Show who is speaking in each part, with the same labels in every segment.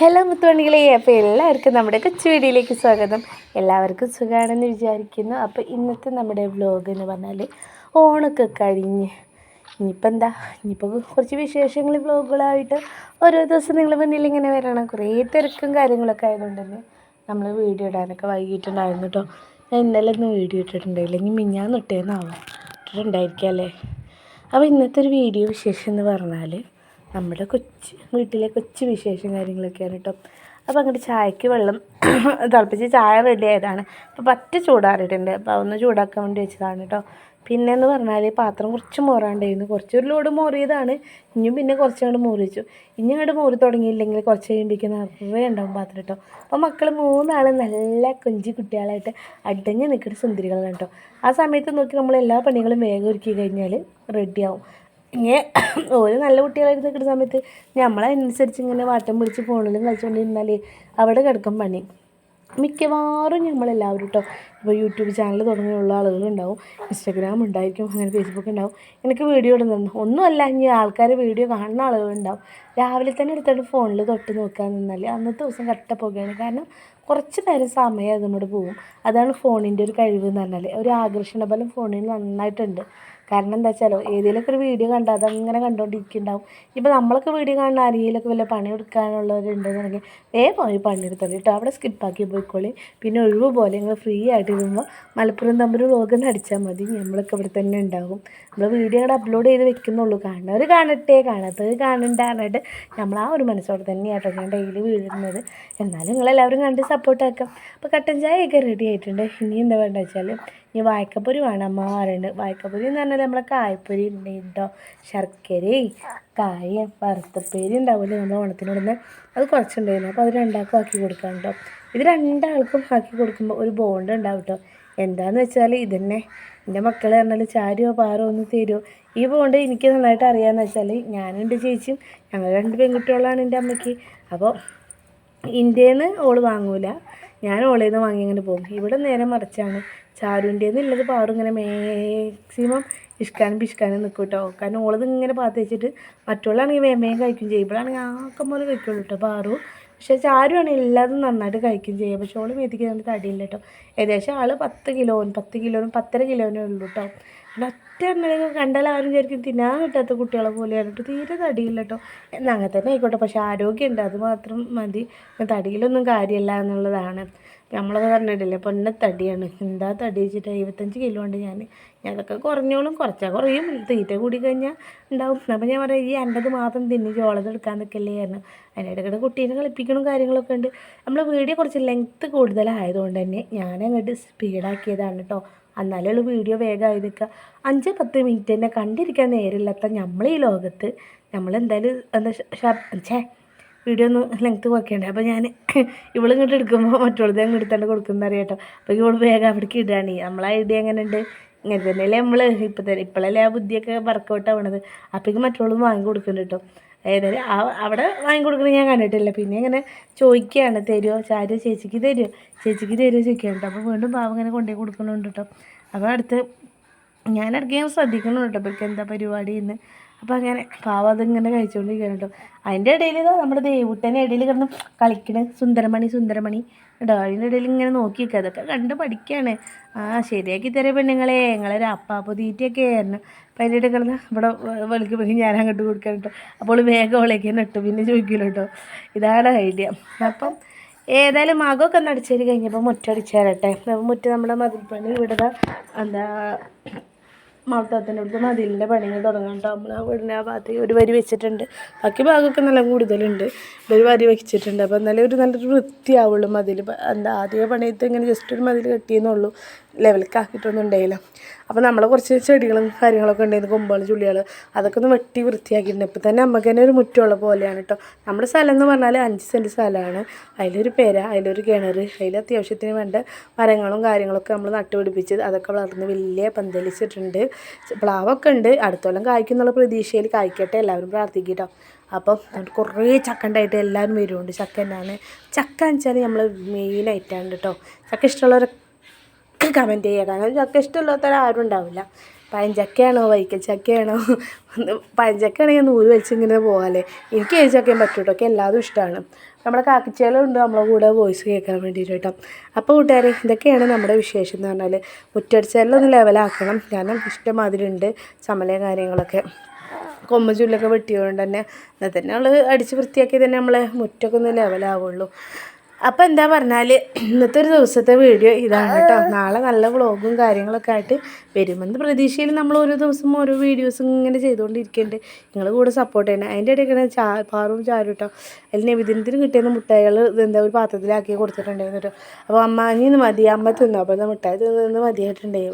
Speaker 1: Hello മുത്തുമണികളെ അപ്പോൾ എല്ലാവർക്കും നമ്മുടെ കൊച്ചു വീഡിയോയിലേക്ക് സ്വാഗതം. എല്ലാവർക്കും സുഖമാണെന്ന് വിചാരിക്കുന്നു. അപ്പോൾ ഇന്നത്തെ നമ്മുടെ വ്ലോഗ് എന്ന് പറഞ്ഞാൽ ഓണൊക്കെ കഴിഞ്ഞ്. ഇനിയിപ്പോൾ എന്താ? ഇനിയിപ്പോൾ കുറച്ച് വിശേഷങ്ങൾ വ്ലോഗുകളായിട്ട് ഓരോ ദിവസം നിങ്ങൾ മുന്നിൽ ഇങ്ങനെ വരണം. കുറേ തിരക്കും കാര്യങ്ങളൊക്കെ ആയതുകൊണ്ട് തന്നെ നമ്മൾ വീഡിയോ ഇടാനൊക്കെ വൈകിട്ടുണ്ടായിരുന്നു കേട്ടോ ഞാൻ ഇന്നലെ ഒന്നും വീഡിയോ ഇട്ടിട്ടുണ്ടായില്ല ഇനി മിഞ്ഞാന്ന് ഇട്ടേന്നാവും ഇട്ടിട്ടുണ്ടായിരിക്കാം അല്ലേ? അപ്പോൾ ഇന്നത്തെ ഒരു വീഡിയോ വിശേഷം എന്ന് പറഞ്ഞാൽ നമ്മുടെ കൊച്ച് വീട്ടിലെ കൊച്ചു വിശേഷം കാര്യങ്ങളൊക്കെയാണ് കേട്ടോ. അപ്പോൾ അങ്ങോട്ട് ചായക്ക് വെള്ളം തിളപ്പിച്ച് ചായ റെഡി ആയതാണ്. അപ്പോൾ പറ്റ ചൂടാറിയിട്ടുണ്ട്. അപ്പോൾ ഒന്ന് ചൂടാക്കാൻ വേണ്ടി വെച്ചതാണ് കേട്ടോ. പിന്നെ എന്ന് പറഞ്ഞാൽ പാത്രം കുറച്ച് മോറാണ്ടായിരുന്നു. കുറച്ച് ഒരു ലോഡ് മോറിയതാണ്. ഇനിയും പിന്നെ കുറച്ചങ്ങോട്ട് മോറി വെച്ചു ഇനി അങ്ങോട്ട് മോറി തുടങ്ങിയില്ലെങ്കിൽ കുറച്ച് കഴിയുമ്പോഴേക്കും നിറയെ ഉണ്ടാവും പാത്രം കേട്ടോ. അപ്പോൾ മക്കൾ മൂന്നാൾ നല്ല കൊഞ്ചി കുട്ടികളായിട്ട് അടഞ്ഞ് നിൽക്കുന്ന സുന്ദരികളാണ് കേട്ടോ. ആ സമയത്ത് നോക്കി നമ്മൾ എല്ലാ പണികളും വേഗം ഒരുക്കി കഴിഞ്ഞാൽ റെഡിയാവും ഇങ്ങനെ ഓര് നല്ല കുട്ടികളായിട്ട് നിൽക്കുന്ന സമയത്ത് നമ്മളനുസരിച്ച് ഇങ്ങനെ വാട്ടം പിടിച്ച് ഫോണിലും കളിച്ചുകൊണ്ടിരുന്നാൽ അവിടെ കിടക്കും പണി. മിക്കവാറും നമ്മളെല്ലാവരും കേട്ടോ ഇപ്പോൾ യൂട്യൂബ് ചാനൽ തുടങ്ങിയുള്ള ആളുകളുണ്ടാവും. ഇൻസ്റ്റാഗ്രാം ഉണ്ടായിരിക്കും അങ്ങനെ ഫേസ്ബുക്ക് ഉണ്ടാവും. എനിക്ക് വീഡിയോ ഇടുന്നുണ്ട് ഒന്നുമല്ല ഇനി ആൾക്കാർ വീഡിയോ കാണുന്ന ആളുകളുണ്ടാവും. രാവിലെ തന്നെ എടുത്തിട്ട് ഫോണിൽ തൊട്ട് നോക്കാൻ നിന്നാൽ അന്നത്തെ ദിവസം കട്ട പോകുകയാണ് കാരണം കുറച്ച് നേരം സമയം അതും കൂടെ പോകും. അതാണ് ഫോണിന്റെ ഒരു കഴിവ് എന്ന് പറഞ്ഞാൽ ഒരു ആകർഷണ ബലം ഫോണിൽ നന്നായിട്ടുണ്ട്. കാരണം എന്താ വെച്ചാലോ ഏതെങ്കിലുമൊക്കെ ഒരു വീഡിയോ കണ്ടാൽ അതങ്ങനെ കണ്ടുകൊണ്ടിരിക്കുന്നുണ്ടാവും ഇപ്പോൾ നമ്മളൊക്കെ വീഡിയോ കാണുന്ന ആരെങ്കിലുമൊക്കെ വല്ല പണി എടുക്കാനുള്ളവരുണ്ടെന്നുണ്ടെങ്കിൽ വേഗം പോയി പണിയെടുത്തോളി കേട്ടോ അവിടെ സ്കിപ്പാക്കി പോയിക്കോളി. പിന്നെ ഒഴിവ് പോലെ നിങ്ങൾ ഫ്രീ ആയിട്ട് ഇരുമ്പോൾ മലപ്പുറം തമ്മിൽ വ്ലോഗ് അടിച്ചാൽ മതി. നമ്മളൊക്കെ ഇവിടെ തന്നെ ഉണ്ടാവും. നമ്മൾ വീഡിയോ അവിടെ അപ്ലോഡ് ചെയ്ത് വെക്കുന്നുള്ളൂ. കാണുന്നവർ കാണട്ടെ കാണാത്തവർ കാണണ്ടായിട്ട് നമ്മൾ ആ ഒരു മനസ്സോടെ തന്നെയാട്ടോ ഞാൻ ഡെയിലി വീഴുന്നത്. എന്നാലും നിങ്ങളെല്ലാവരും കണ്ട് സപ്പോർട്ടാക്കാം അപ്പോൾ കട്ടൻ ചായയൊക്കെ റെഡി ആയിട്ടുണ്ട്. ഇനി എന്താ വേണ്ടത് വെച്ചാൽ ഇനി വായ്ക്കപ്പൊരി വേണം പറയുന്നുണ്ട് വായ്ക്കപ്പൊരി എന്ന് പറഞ്ഞാൽ നമ്മളെ കായപ്പൊരി ഉണ്ട് കേട്ടോ ശർക്കരയും കായ വറുത്തപ്പേരി ഉണ്ടാവില്ലേ നമ്മൾ ഓണത്തിനോടുന്ന് അത് കുറച്ചുണ്ടായിരുന്നു. അപ്പോൾ അത് രണ്ടാൾക്കും ആക്കി കൊടുക്കാം കേട്ടോ ഇത് രണ്ടാൾക്കും ആക്കി കൊടുക്കുമ്പോൾ ഒരു ബോണ്ട് ഉണ്ടാവും കേട്ടോ എന്താന്ന് വെച്ചാൽ ഇതന്നെ. എന്റെ മക്കൾ പറഞ്ഞാൽ ചാരിയോ പാറോ ഒന്ന് തരുമോ ഈ ബോണ്ട് എനിക്ക് നന്നായിട്ട് അറിയാമെന്ന് വെച്ചാൽ ഞാനുണ്ട് ചേച്ചിയും ഞങ്ങൾ രണ്ട് പെൺകുട്ടികളാണ് എന്റെ അമ്മയ്ക്ക്. അപ്പോൾ ഇന്ത്യയിൽ നിന്ന് ഓൾ വാങ്ങൂല. ഞാൻ ഓളിൽ നിന്ന് വാങ്ങി അങ്ങനെ പോകും. ഇവിടെ നേരെ മറിച്ചാണ് ചാരുന്റെ ഉള്ളത് പാറും ഇങ്ങനെ മാക്സിമം ഇഷ്കാനും പിഷ്കാനും നിൽക്കും കേട്ടോ കാരണം ഓളത് ഇങ്ങനെ പാത്ത് വെച്ചിട്ട് മറ്റുള്ളതാണെങ്കിൽ വേഗം വേഗം കഴിക്കും ചെയ്യും. ഇവിടാണെങ്കിൽ ആക്കം പോലെ കഴിക്കുള്ളൂ കേട്ടോ പാറു. പക്ഷേ ചാരുവാണെങ്കിൽ എല്ലാതും നന്നായിട്ട് കഴിക്കും ചെയ്യും. പക്ഷേ ഓൾ മേത്തിക്ക് തടിയില്ല കേട്ടോ ഏകദേശം ആൾ പത്ത് കിലോനും പത്ത് കിലോനും പത്തര കിലോനേ ഉള്ളൂ കേട്ടോ ഒറ്റ എണ്ണ കണ്ടാൽ ആരും വിചാരിക്കും തിന്നാൻ കിട്ടാത്ത കുട്ടികളെ പോലെയാണ് കേട്ടോ തീരെ തടിയില്ല കേട്ടോ എന്നാൽ അങ്ങനെ തന്നെ ആയിക്കോട്ടെ. പക്ഷേ ആരോഗ്യമുണ്ട്. അത് മാത്രം മതി. തടിയിലൊന്നും കാര്യമല്ല എന്നുള്ളതാണ്. നമ്മളൊക്കെ പറഞ്ഞിട്ടില്ലേ പൊന്നെ തടിയാണ്. എന്താ തടി വെച്ചിട്ട്? എഴുപത്തഞ്ച് കിലോ ഉണ്ട് ഞാൻ. ഞാൻ അതൊക്കെ കുറഞ്ഞോളും. കുറച്ചാൽ കുറയും. തീറ്റ കൂടി കഴിഞ്ഞാൽ ഉണ്ടാവും. അപ്പം ഞാൻ പറയാം ഈ എന്റെത് മാത്രം തിന്നി ചോളത് എടുക്കാൻ നിൽക്കല്ലേ ആയിരുന്നു അതിന്റെ ഇടയ്ക്കിടെ കുട്ടീനെ കളിപ്പിക്കണം കാര്യങ്ങളൊക്കെ ഉണ്ട്. നമ്മളെ വീഡിയോ കുറച്ച് ലെങ്ത്ത് കൂടുതലായതുകൊണ്ട് തന്നെ ഞാൻ അങ്ങോട്ട് സ്പീഡാക്കിയതാണ് കേട്ടോ എന്നാലേ ഉള്ളൂ വീഡിയോ വേഗമായി നിൽക്കുക. അഞ്ച് പത്ത് മിനിറ്റ് തന്നെ കണ്ടിരിക്കാൻ നേരമില്ലാത്ത നമ്മൾ ഈ ലോകത്ത് നമ്മളെന്തായാലും എന്താ ഛേ വീഡിയോ ഒന്ന് ലെങ്ത്ത് കുറയ്ക്കണ്ടേ അപ്പോൾ ഞാൻ ഇവളിങ്ങോട്ട് എടുക്കുമ്പോൾ മറ്റുള്ളത് അങ്ങ് എടുത്തേണ്ട കൊടുക്കുന്ന അറിയാട്ടോ അപ്പോൾ ഇവൾ വേഗം അവിടേക്ക് ഇടുകയാണ്. നമ്മളെ ഐഡിയ എങ്ങനെയുണ്ട് ഇങ്ങനെ തന്നെയല്ലേ നമ്മൾ ഇപ്പം തന്നെ ഇപ്പോഴല്ലേ ആ ബുദ്ധിയൊക്കെ വർക്കൗട്ട് ആവണത്? അപ്പോഴേക്കും മറ്റുള്ളതും വാങ്ങി കൊടുക്കുന്നുണ്ട് കേട്ടോ. ഏതായാലും അവിടെ വാങ്ങി കൊടുക്കുന്നത് ഞാൻ കണ്ടിട്ടില്ല. പിന്നെ ഇങ്ങനെ ചോദിക്കുകയാണ് തരുമോ ചാരു ചേച്ചിക്ക് തരുമോ ചേച്ചിക്ക് തരുമോ ചോദിക്കാൻ കേട്ടോ. അപ്പോൾ വീണ്ടും പാവം ഇങ്ങനെ കൊണ്ടുപോയി കൊടുക്കുന്നുണ്ട് കേട്ടോ. അപ്പോൾ അടുത്ത് ഞാൻ ഇടയ്ക്ക് ഞാൻ ശ്രദ്ധിക്കണം കേട്ടോ. ഇപ്പം എന്താ പരിപാടി എന്ന്. അപ്പോൾ അങ്ങനെ പാവം അതിങ്ങനെ കഴിച്ചുകൊണ്ടിരിക്കുകയാണ് കേട്ടോ. അതിന്റെ ഇടയിൽ നമ്മുടെ ദേവുട്ടന്റെ ഇടയിൽ കിടന്ന് കളിക്കണ്. സുന്ദരമണി സുന്ദരമണി. അതിന്റെ ഇടയിൽ ഇങ്ങനെ നോക്കി അതൊക്കെ കണ്ട് പഠിക്കുകയാണ് ആ ശരിയാക്കി തരാം പെണ്ണുങ്ങളെ. ഞങ്ങളൊരു അപ്പാപ്പ തീറ്റയൊക്കെ ആയിരുന്നു. അപ്പം അതിന്റെ ഇടയിൽ കിടന്ന് ഇവിടെ ഞാൻ അങ്ങോട്ട് കൊടുക്കാൻ കേട്ടോ അപ്പോൾ വേഗം തന്നെ ഇട്ടു. പിന്നെ ചോദിക്കില്ല കേട്ടോ. ഇതാണ് ഐഡിയ അപ്പം ഏതായാലും മകമൊക്കെ ഒന്ന് അടിച്ചേരി കഴിഞ്ഞപ്പോൾ മുറ്റടിച്ചു തരട്ടെ മുറ്റ നമ്മുടെ മതിൽപ്പണി ഇവിടെ എന്താ മൗത്തത്തിന്റെ അടുത്ത് മതിലിന്റെ പണികൾ തുടങ്ങാൻ നമ്മൾ ആ വീടിന്റെ ആ ഭാഗത്ത് ഒരു വരി വെച്ചിട്ടുണ്ട്. ബാക്കി ഭാഗമൊക്കെ നല്ല കൂടുതലുണ്ട്. ഒരു വരി വെച്ചിട്ടുണ്ട്. അപ്പോൾ എന്നാലും ഒരു നല്ലൊരു വൃത്തിയാവുള്ളൂ മതിൽ എന്താ ആദ്യ പണിയത്ത് ഇങ്ങനെ ജസ്റ്റ് ഒരു മതിൽ കെട്ടിയെന്നുള്ളൂ ലെവലിലേക്ക് ആക്കിയിട്ടൊന്നും ഉണ്ടായില്ല അപ്പോൾ നമ്മളെ കുറച്ച് ചെടികളും കാര്യങ്ങളൊക്കെ ഉണ്ടായിരുന്നു. കൊമ്പുകൾ ചുള്ളികൾ അതൊക്കെ ഒന്ന് വെട്ടി വൃത്തിയാക്കിയിട്ടുണ്ട്. ഇപ്പോൾ തന്നെ നമുക്ക് തന്നെ ഒരു മുറ്റമുള്ള പോലെയാണ് കേട്ടോ നമ്മുടെ സ്ഥലം എന്ന് പറഞ്ഞാൽ അഞ്ച് സെന്റ് സ്ഥലമാണ്. അതിലൊരു പേര അതിലൊരു കിണർ അതിൽ അത്യാവശ്യത്തിന് വേണ്ട മരങ്ങളും കാര്യങ്ങളൊക്കെ നമ്മൾ നട്ടുപിടിപ്പിച്ച് അതൊക്കെ വളർന്ന് വലിയ പന്തലിച്ചിട്ടുണ്ട്. പ്ലാവൊക്കെ ഉണ്ട്. അടുത്തോളം കായ്ക്കുന്നുള്ള പ്രതീക്ഷയിൽ കായ്ക്കട്ടെ. എല്ലാവരും പ്രാർത്ഥിക്കട്ടോ. അപ്പം കുറേ ചക്ക ഉണ്ടായിട്ട് എല്ലാവരും വരുന്നുണ്ട്. ചക്ക തന്നെയാണ്. ചക്ക എന്ന് വെച്ചാൽ നമ്മൾ മെയിനായിട്ടാണ് കേട്ടോ. ചക്ക ഇഷ്ടമുള്ളവരൊക്കെ കമന്റ് ചെയ്യുക. കാരണം ചക്ക ഇഷ്ടമില്ലാത്തവരാരും ഉണ്ടാവില്ല. പഴഞ്ചക്കയാണോ വൈക്കൽ ചക്കയാണോ? പഴഞ്ചക്കയാണെങ്കിൽ നൂൽ വെച്ച് ഇങ്ങനെ പോകാല്ലേ എനിക്ക് ഏത് ചക്കയും പറ്റും കേട്ടോ ഒക്കെ എല്ലാതും ഇഷ്ടമാണ് നമ്മുടെ കാക്കച്ചേലുണ്ട്. നമ്മളെ കൂടെ വോയിസ് കേൾക്കാൻ വേണ്ടിയിട്ട് കേട്ടോ അപ്പോൾ കൂട്ടുകാരെ ഇതൊക്കെയാണ് നമ്മുടെ വിശേഷം എന്ന് പറഞ്ഞാൽ മുറ്റടിച്ചാലൊന്ന് ലെവലാക്കണം കാരണം ഇഷ്ടമാതിരി ഉണ്ട് ചമ്മലയും കാര്യങ്ങളൊക്കെ. കൊമ്പ് ചുല്ലൊക്കെ വെട്ടിയതുകൊണ്ട് തന്നെ. എന്നാൽ തന്നെ നമ്മൾ അടിച്ച് വൃത്തിയാക്കി തന്നെ നമ്മളെ മുറ്റൊക്കെ ഒന്ന് ലെവലാവുള്ളൂ അപ്പോൾ എന്താ പറഞ്ഞാൽ ഇന്നത്തെ ഒരു ദിവസത്തെ വീഡിയോ ഇതാണ് കേട്ടോ. നാളെ നല്ല വ്ളോഗും കാര്യങ്ങളൊക്കെ ആയിട്ട് വരുമെന്ന് പ്രതീക്ഷയിൽ നമ്മൾ ഓരോ ദിവസം ഓരോ വീഡിയോസും ഇങ്ങനെ ചെയ്തുകൊണ്ടിരിക്കുന്നുണ്ട് നിങ്ങൾ കൂടെ സപ്പോർട്ട് ചെയ്യണം. അതിന്റെ ഇടയ്ക്ക് ചാ പാറും ചാരും കേട്ടോ അതിൽ നബിദിനത്തിന് കിട്ടിയ മുട്ടായികൾ എന്താ ഒരു പാത്രത്തിലാക്കി കൊടുത്തിട്ടുണ്ടായിരുന്നു കേട്ടോ അപ്പോൾ അമ്മ ഇനി മതി. അമ്മ തിന്നു. അപ്പോൾ മുട്ടായി തിന്ന് മതിയായിട്ടുണ്ടായി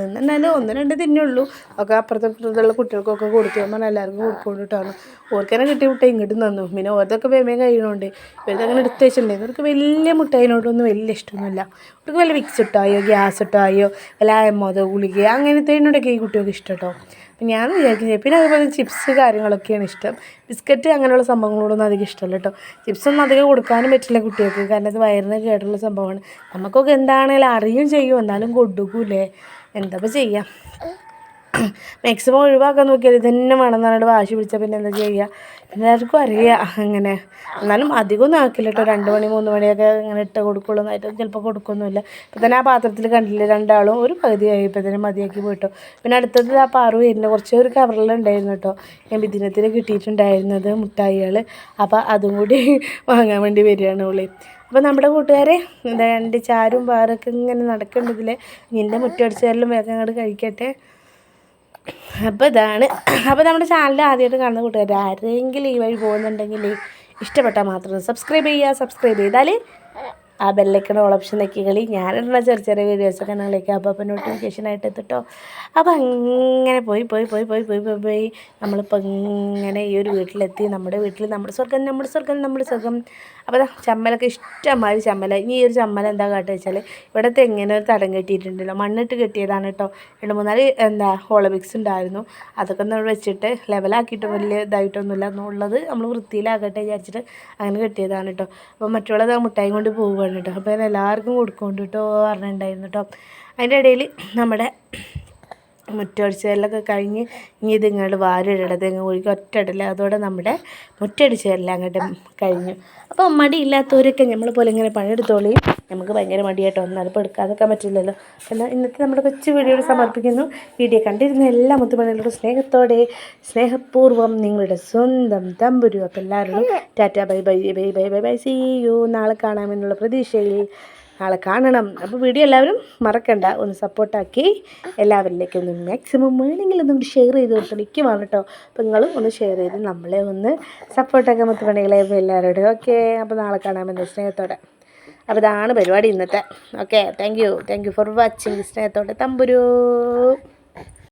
Speaker 1: നിന്നെന്നാലും ഒന്ന് രണ്ട് തിന്നുള്ളൂ. ഒക്കെ അപ്പുറത്തെ ഇപ്പുറത്തുള്ള കുട്ടികൾക്കൊക്കെ കൊടുത്തു നമ്മൾ എല്ലാവർക്കും കൊടുക്കൊണ്ട് കേട്ടോ ഓർക്കനെ കിട്ടിയ മുട്ട ഇങ്ങോട്ട് തന്നു. പിന്നെ ഓർക്കൊക്കെ വേമേ കഴിയണോണ്ട് ഇവരതങ്ങനെ എടുത്ത് വെച്ചിട്ടുണ്ടായിരുന്നു. ഇവർക്ക് വലിയ മുട്ടായിനോടൊന്നും വലിയ ഇഷ്ടമൊന്നുമില്ല. അവർക്ക് വല്ല വിക്സ് ഇട്ടായോ ഗ്യാസ് ഇട്ടായോ വല്ല അയമോദോ ഗുളിക അങ്ങനത്തേനോടൊക്കെ ഈ കുട്ടികൾക്ക് ഇഷ്ടം കേട്ടോ അപ്പം ഞാൻ വിചാരിക്കുന്നത് പിന്നെ അതുപോലെ ചിപ്സ് കാര്യങ്ങളൊക്കെയാണ് ഇഷ്ടം. ബിസ്ക്കറ്റ് അങ്ങനെയുള്ള സംഭവങ്ങളോടൊന്നും അധികം ഇഷ്ടമല്ല കേട്ടോ. ചിപ്സൊന്നും അധികം കൊടുക്കാനും പറ്റില്ല കുട്ടികൾക്ക് കാരണം അത് വയറിന് കേട്ടുള്ള സംഭവമാണ്. നമുക്കൊക്കെ എന്താണെങ്കിലും അറിയും ചെയ്യും എന്നാലും കൊടുക്കൂലേ എന്താ ചെയ്യാം? മാക്സിമം ഒഴിവാക്കാൻ നോക്കിയാൽ തന്നെ വേണം വാശി പിടിച്ചാൽ പിന്നെ എന്താ ചെയ്യുക എല്ലാവർക്കും അറിയാം. അങ്ങനെ. എന്നാലും അധികമൊന്നും ആക്കില്ല കേട്ടോ. രണ്ട് മണി മൂന്ന് മണിയൊക്കെ ഇങ്ങനെ ഇട്ട് കൊടുക്കുള്ളൂ. എന്നായിട്ട് ചിലപ്പോൾ കൊടുക്കൊന്നുമില്ല. ഇപ്പം തന്നെ ആ പാത്രത്തിൽ കണ്ടില്ല രണ്ടാളും? ഒരു പകുതിയായി ഇപ്പം തന്നെ മതിയാക്കി പോയിട്ടോ. പിന്നെ അടുത്തത് ആ പാറു വരുന്ന കുറച്ച് ഒരു കവറിലുണ്ടായിരുന്നു കേട്ടോ. ഞാൻ ബിദിനത്തിൽ കിട്ടിയിട്ടുണ്ടായിരുന്നത് മുട്ടായികൾ അപ്പോൾ അതും കൂടി വാങ്ങാൻ വേണ്ടി വരികയാണ് ഉള്ളി അപ്പോൾ നമ്മുടെ കൂട്ടുകാരെ എന്താ രണ്ട് ചാരും പാറൊക്കെ ഇങ്ങനെ നടക്കേണ്ടതിൽ നിന്റെ മുറ്റടിച്ചാലും വേഗം അങ്ങോട്ട് കഴിക്കട്ടെ. അപ്പോൾ ഇതാണ്. അപ്പോൾ നമ്മുടെ ചാനൽ ആദ്യമായിട്ട് കാണുന്ന കൂട്ടുകാർ ആരെങ്കിലും ഈ വഴി പോകുന്നുണ്ടെങ്കിൽ ഇഷ്ടപ്പെട്ടാൽ മാത്രം സബ്സ്ക്രൈബ് ചെയ്യുക സബ്സ്ക്രൈബ് ചെയ്താൽ ആ ബെല്ലൈക്കണ ഓൾ ഓപ്ഷൻ നോക്കി കളി. ഞാനിടുന്ന ചെറിയ ചെറിയ വീഡിയോസൊക്കെ നിങ്ങളേക്ക് അപ്പോൾ അപ്പം നോട്ടിഫിക്കേഷൻ ആയിട്ട് എത്തിട്ടോ. അപ്പോൾ അങ്ങനെ പോയി പോയി പോയി പോയി പോയി പോയി പോയി. നമ്മളിപ്പോൾ ഇങ്ങനെ ഈ ഒരു വീട്ടിലെത്തി. നമ്മുടെ വീട്ടിൽ നമ്മുടെ സ്വർഗം നമ്മുടെ സ്വർഗം നമ്മുടെ സ്വർഗം അപ്പോൾ ചമ്മലൊക്കെ ഇഷ്ടമായി ചമ്മല. ഇനി ഈ ഒരു ചമ്മല എന്താ കാട്ടുക വെച്ചാൽ ഇവിടെ എങ്ങനെ ഒരു തടം കെട്ടിയിട്ടുണ്ടല്ലോ. മണ്ണിട്ട് കെട്ടിയതാണ് കേട്ടോ. രണ്ട് മൂന്നാൽ എന്താ ഹോളബിക്സ് ഉണ്ടായിരുന്നു. അതൊക്കെ ഒന്ന് വെച്ചിട്ട് ലെവലാക്കിയിട്ട് വലിയ ഇതായിട്ടൊന്നുമില്ല. എന്നുള്ളത് നമ്മൾ വൃത്തിയിലാകട്ടെ വിചാരിച്ചിട്ട് അങ്ങനെ കെട്ടിയതാണ് കേട്ടോ. അപ്പോൾ മറ്റുള്ളത് മുട്ടായി കൊണ്ട് പോവുകയാണ് കേട്ടോ. അപ്പോൾ എല്ലാവർക്കും കൊടുക്കുന്നുണ്ട് കേട്ടോ പറഞ്ഞിട്ടുണ്ടായിരുന്നു കേട്ടോ. അതിന്റെ ഇടയിൽ നമ്മുടെ മുറ്റടിച്ചെല്ലൊക്കെ കഴിഞ്ഞ് ഇനി ഇത് ഇങ്ങോട്ട് വാരിടത് ഇങ്ങ് ഒഴുകി ഒറ്റയിടല. അതോടെ നമ്മുടെ മുറ്റടിച്ചെല്ലാം അങ്ങോട്ട് കഴിഞ്ഞു. അപ്പോൾ മടിയില്ലാത്തവരൊക്കെ നമ്മൾ പോലെ ഇങ്ങനെ പണിയെടുത്തോളി. നമുക്ക് ഭയങ്കര മടിയായിട്ട്? ഒന്നും അതിപ്പോൾ എടുക്കാതൊക്കെ പറ്റില്ലല്ലോ. എന്നാൽ ഇന്നത്തെ നമ്മുടെ കൊച്ചു വീഡിയോ സമർപ്പിക്കുന്നു. വീഡിയോ കണ്ടിരുന്ന എല്ലാ മുത്തുപണികളോടും സ്നേഹത്തോടെ സ്നേഹപൂർവം നിങ്ങളുടെ സ്വന്തം തമ്പുരു. അപ്പോൾ എല്ലാവരും tata bye bye bye bye bye bye see you. നാളെ കാണാമെന്നുള്ള പ്രതീക്ഷയിൽ നാളെ കാണണം. അപ്പോൾ വീഡിയോ എല്ലാവരും മറക്കണ്ട. ഒന്ന് സപ്പോർട്ടാക്കി എല്ലാവരിലേക്കും ഒന്ന് മാക്സിമം വേണമെങ്കിൽ ഒന്ന് ഷെയർ ചെയ്ത് കൊടുത്തിരിക്കുവാണ് കേട്ടോ അപ്പോൾ നിങ്ങളും ഒന്ന് ഷെയർ ചെയ്ത് നമ്മളെ ഒന്ന് സപ്പോർട്ടാക്കാൻ മൊത്തം വേണമെങ്കിൽ എല്ലാവരോടും. ഓക്കെ അപ്പോൾ നാളെ കാണാമെന്ന സ്നേഹത്തോടെ. അപ്പോൾ ഇതാണ് പരിപാടി ഇന്നത്തെ. Okay thank you thank you for watching സ്നേഹത്തോടെ തമ്പുരു.